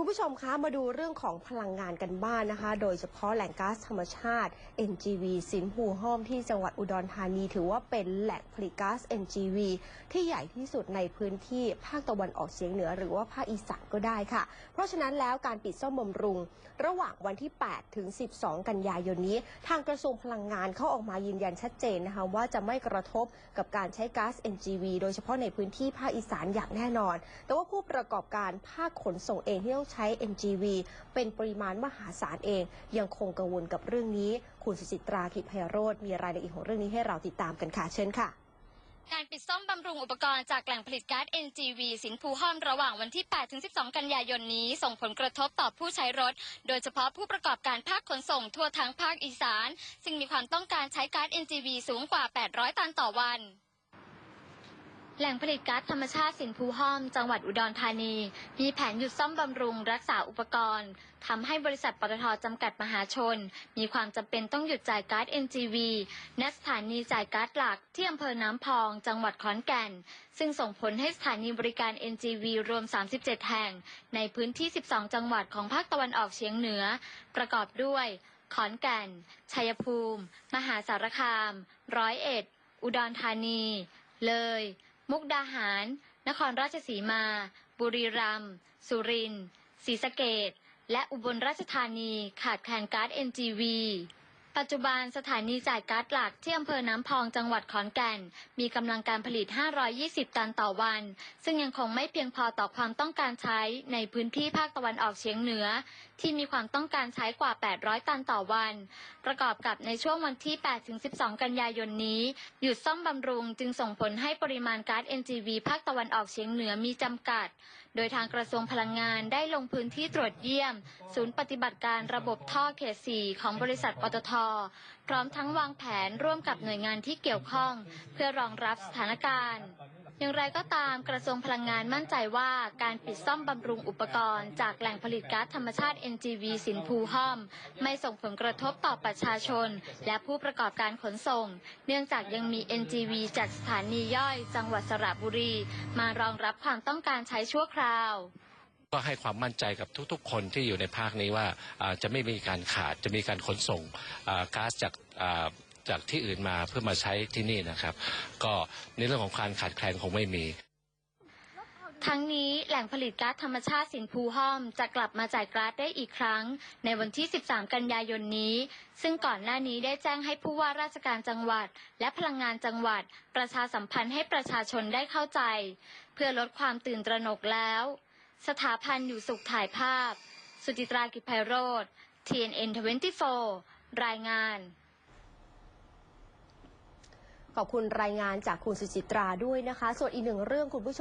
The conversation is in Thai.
คุณผู้ชมคะมาดูเรื่องของพลังงานกันบ้างนนะคะ โดยเฉพาะแหล่งก๊าซธรรมชาติ NGV สินหูห้อมที่จังหวัดอุดรธานี ถือว่าเป็นแหล่งผลิตก๊าซ NGV ที่ใหญ่ที่สุดในพื้นที่ภาคตะวันออกเฉียงเหนือหรือว่าภาคอีสานก็ได้ค่ะ เพราะฉะนั้นแล้วการปิดซ่อมบำรุง ระหว่างวันที่ 8 ถึง 12 กันยายนนี้ ทางกระทรวงพลังงานเขาออกมายืนยันชัดเจนนะคะว่าจะไม่กระทบกับการใช้ก๊าซ NGV โดยเฉพาะในพื้นที่ภาคอีสานอย่างแน่นอน แต่ว่าผู้ประกอบการภาคขนส่งเองที่ต้องใช้ NGV เป็นปริมาณมหาศาลเอง ยังคงกังวลกับเรื่องนี้ คุณสุจิตราขิพยโรธมีรายละเอียดของเรื่องนี้ให้เราติดตามกันค่ะเชิญค่ะการปิดซ่อมบำรุงอุปกรณ์จากแหล่งผลิตก๊าซ NGV สินภูห้อมระหว่างวันที่8-12 กันยายนนี้ ส่งผลกระทบต่อผู้ใช้รถ โดยเฉพาะผู้ประกอบการภาคขนส่งทั่วทั้งภาคอีสาน ซึ่งมีความต้องการใช้ก๊าซ NGV สูงกว่า 800 ตันต่อวัน แหล่งผลิตก๊าซธรรมชาติสินภูห้อม จังหวัดอุดรธานี มีแผนหยุดซ่อมบำรุงรักษาอุปกรณ์ทำให้บริษัทปตทจำกัดมหาชน มีความจำเป็นต้องหยุดจ่ายก๊าซ NGV ณสถานีจ่ายก๊าซหลักที่อำเภอน้ำพอง จังหวัดขอนแก่น ซึ่งส่งผลให้สถานีบริการ NGV รวม 37 แห่ง ในพื้นที่ 12 จังหวัดของภาคตะวันออกเฉียงเหนือ ประกอบด้วย ขอนแก่น ชัยภูมิ มหาสารคาม ร้อยเอ็ด อุดรธานี เลย มุกดาหาร นครราชสีมา บุรีรัมย์ สุรินทร์ ศรีสะเกดและอุบลราชธานีขาดแคลนก๊าซ NGV ปัจจุบันสถานีจ่ายก๊าซหลักที่อำเภอน้ำพองจังหวัดขอนแก่น มีกำลังการผลิต 520 ตันต่อวัน ซึ่งยังคงไม่เพียงพอต่อความต้องการใช้ในพื้นที่ภาคตะวันออกเฉียงเหนือ ที่มีความต้องการใช้กว่า 800 ตันต่อวัน ประกอบกับในช่วงวันที่ 8-12 กันยายนนี้ หยุดซ่อมบำรุงจึงส่งผลให้ปริมาณก๊าซ NGV ภาคตะวันออกเฉียงเหนือมีจำกัด โดยทางกระทรวงพลังงานได้ลงพื้นที่ตรวจเยี่ยม ศูนย์ปฏิบัติการระบบท่อเขต4ของบริษัทปตท พร้อมทั้งวางแผนร่วมกับหน่วยงานที่เกี่ยวข้อง เพื่อรองรับสถานการณ์ อย่างไรก็ตามกระทรวงพลังงานมั่นใจว่าการปิดซ่อมบำรุงอุปกรณ์จากแหล่งผลิตก๊าซธรรมชาติ NGV สินภูห้อม ไม่ส่งผลกระทบต่อประชาชน และผู้ประกอบการขนส่ง เนื่องจากยังมี NGV จากสถานีย่อย จังหวัดสระบุรี มารองรับความต้องการใช้ชั่วคราวก็ให้ความมั่นใจกับทุกๆ คนที่อยู่ในภาคนี้ว่าจะไม่มีการขาดจะมีการขนส่งก๊าซจาก จากที่อื่นมาเพื่อมาใช้ที่นี่นะครับ ก็ในเรื่องของการขาดแคลนคงไม่มีทั้งนี้แหล่งผลิตก๊าซธรรมชาติสินภูห้อมจะกลับมาจ่ายก๊าซได้อีกครั้ง ในวันที่ 13 กันยายนนี้ ซึ่งก่อนหน้านี้ได้แจ้งให้ผู้ว่าราชการจังหวัด และพลังงานจังหวัด ประชาสัมพันธ์ให้ประชาชนได้เข้าใจ เพื่อลดความตื่นตระหนกแล้ว สถาพันธ์อยู่สุขถ่ายภาพ สุจิตรากิจไพโรธ TNN 24รายงาน ขอบคุณรายงานจากคุณสุจิตราด้วยนะคะ ส่วนอีกหนึ่งเรื่องคุณผู้ชม